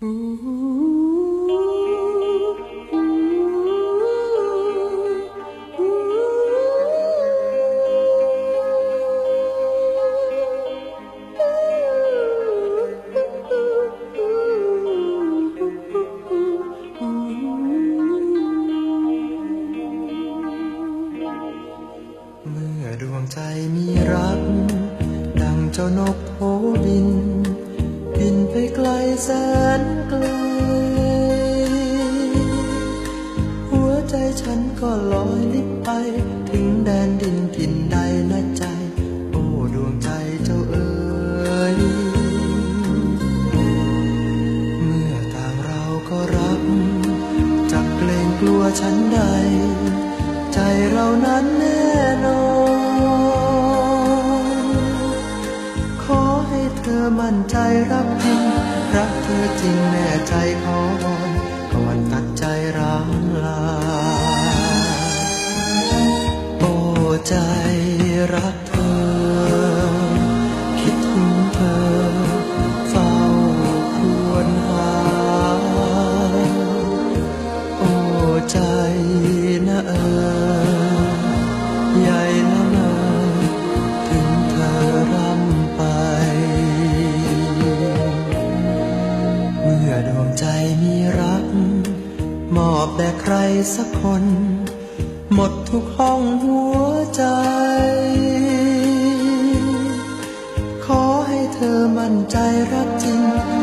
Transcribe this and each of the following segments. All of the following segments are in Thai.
เมื่อดวงใจมีรัก ดังเจ้านกโผบินบิน ไปไกลแสนไกล หัวใจฉันก็ลอยลิบไป ถึงแดนดินถิ่นใดนะใจ โอ้ดวงใจเจ้าเอ๋ยเมื่อต่างเราก็รักจักเกรงกลัวฉันใด ใจเรานั้นแน่นอน ใจขอวอนก่อนตัดใจร้างลา โอ้ใจรักเธอ คิดถึงเธอ เฝ้าควรหา โอ้ใจนะเออ มีรัก มอบแด่ใครสักคน หมดทุกห้องหัวใจ ขอให้เธอมั่นใจรักจริง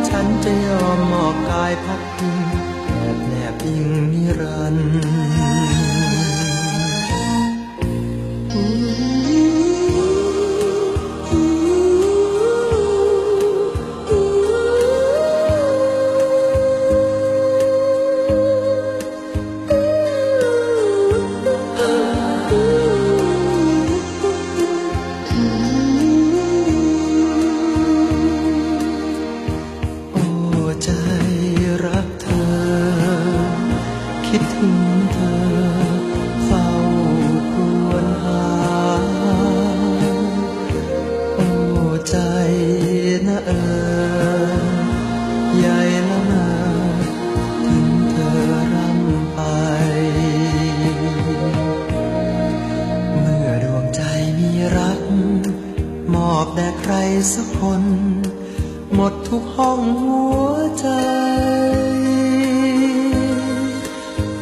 ฉันจะยอมมอบกายพักพิงแอบแนบอิงนิรันดโใจรักเธอ คิดถึงเธอ เฝ้าครวญหา โอ้ใจนะเออใหญ่ละเมอถึงเธอร่ำไป เมื่อดวงใจมีรัก มอบแด่ใครสักคน หมดทุกห้องหัว ใจ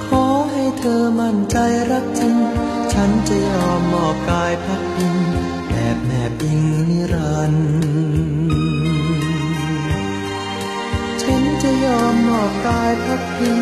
ขอให้เธอมั่นใจรักจริง ฉันจะยอมมอบกายพักพิงแอบแนบอิงนิรันดร์ฉันจะยอมมอบกายพักพิง